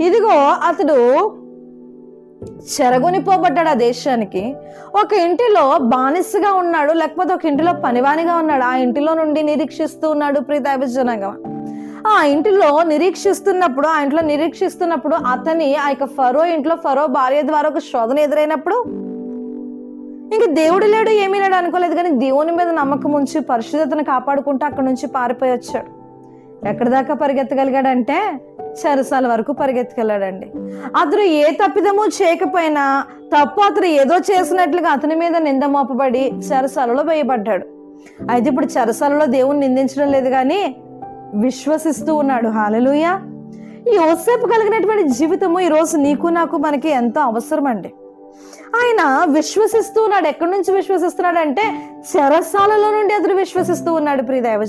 ఇదిగో అతడు చెరగొనిపోబడ్డాడు ఆ దేశానికి. ఒక ఇంటిలో బానిసగా ఉన్నాడు లేకపోతే ఒక ఇంటిలో పనివానిగా ఉన్నాడు. ఆ ఇంటిలో నుండి నిరీక్షిస్తూ ఉన్నాడు ప్రీతాభిజనంగా ఆ ఇంటిలో నిరీక్షిస్తున్నప్పుడు ఆ ఇంట్లో నిరీక్షిస్తున్నప్పుడు అతని ఆ యొక్క ఫరో ఇంట్లో ఫరో భార్య ద్వారా ఒక శోధన ఎదురైనప్పుడు ఇంక దేవుడు లేడు ఏమీ లేడు అనుకోలేదు కానీ దేవుని మీద నమ్మకం ఉంచి పరిశుద్ధతను కాపాడుకుంటూ అక్కడ నుంచి పారిపోయి వచ్చాడు. ఎక్కడి దాకా పరిగెత్తగలిగాడంటే చెరసాల వరకు పరిగెత్తుకెళ్ళాడండి. అతను ఏ తప్పిదమూ చేయకపోయినా తప్పు అతను ఏదో చేసినట్లుగా అతని మీద నింద మోపబడి చెరసాలలో వేయబడ్డాడు. అయితే ఇప్పుడు చెరసాలలో దేవుణ్ణి నిందించడం లేదు కానీ విశ్వసిస్తూ ఉన్నాడు. హాలలుయ! ఈ యోసేపు కలిగినటువంటి జీవితము ఈరోజు నీకు నాకు మనకి ఎంతో అవసరం అండి ఆయన విశ్వసిస్తూ ఉన్నాడు. ఎక్కడి నుంచి విశ్వసిస్తున్నాడు అంటే చెరసాలలో నుండి అతను విశ్వసిస్తూ ఉన్నాడు ప్రియ దైవ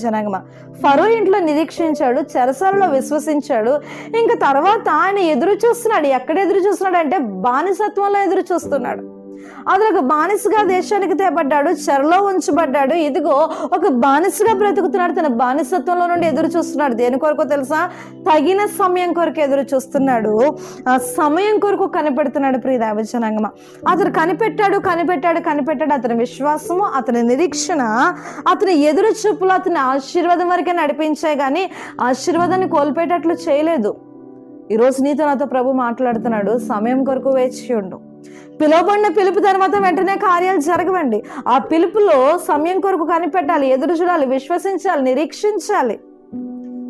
ఫరో ఇంట్లో నిరీక్షించాడు చెరసాలలో విశ్వసించాడు. ఇంకా తర్వాత ఆయన ఎదురు చూస్తున్నాడు. ఎక్కడ ఎదురు చూస్తున్నాడు అంటే బానిసత్వంలో ఎదురు చూస్తున్నాడు. అతను ఒక బానిసగా దేశానికి తేబడ్డాడు చెరలో ఉంచబడ్డాడు. ఇదిగో ఒక బానిసగా బ్రతుకుతున్నాడు. తన బానిసత్వంలో నుండి ఎదురు చూస్తున్నాడు. దేని కొరకు తెలుసా? తగిన సమయం కొరకు ఎదురు చూస్తున్నాడు. ఆ సమయం కొరకు కనిపెడుతున్నాడు ప్రియ దైవజనాంగమ అతను కనిపెట్టాడు కనిపెట్టాడు కనిపెట్టాడు. అతని విశ్వాసము అతని నిరీక్షణ అతని ఎదురు చూపులు అతని ఆశీర్వాదం వరకే నడిపించాయి కానీ ఆశీర్వాదాన్ని కోల్పోయేటట్లు చేయలేదు. ఈరోజు నీతో నాతో ప్రభు మాట్లాడుతున్నాడు. సమయం కొరకు వేచి ఉండు. పిలువబడిన పిలుపు తర్వాత వెంటనే కార్యాలు జరగవండి. ఆ పిలుపులో సమయం కొరకు కనిపెట్టాలి ఎదురు చూడాలి విశ్వసించాలి నిరీక్షించాలి.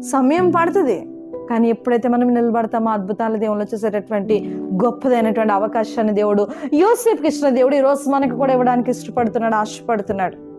సమయం పడుతుంది. కానీ ఎప్పుడైతే మనం నిలబడతామో అద్భుతాల దేవుళ్ళు వచ్చేసేటటువంటి గొప్పదైనటువంటి అవకాశాన్ని దేవుడు యోసేపుకి ఇచ్చిన దేవుడు ఈరోజు మనకు కూడా ఇవ్వడానికి ఇష్టపడుతున్నాడు ఆశపడుతున్నాడు.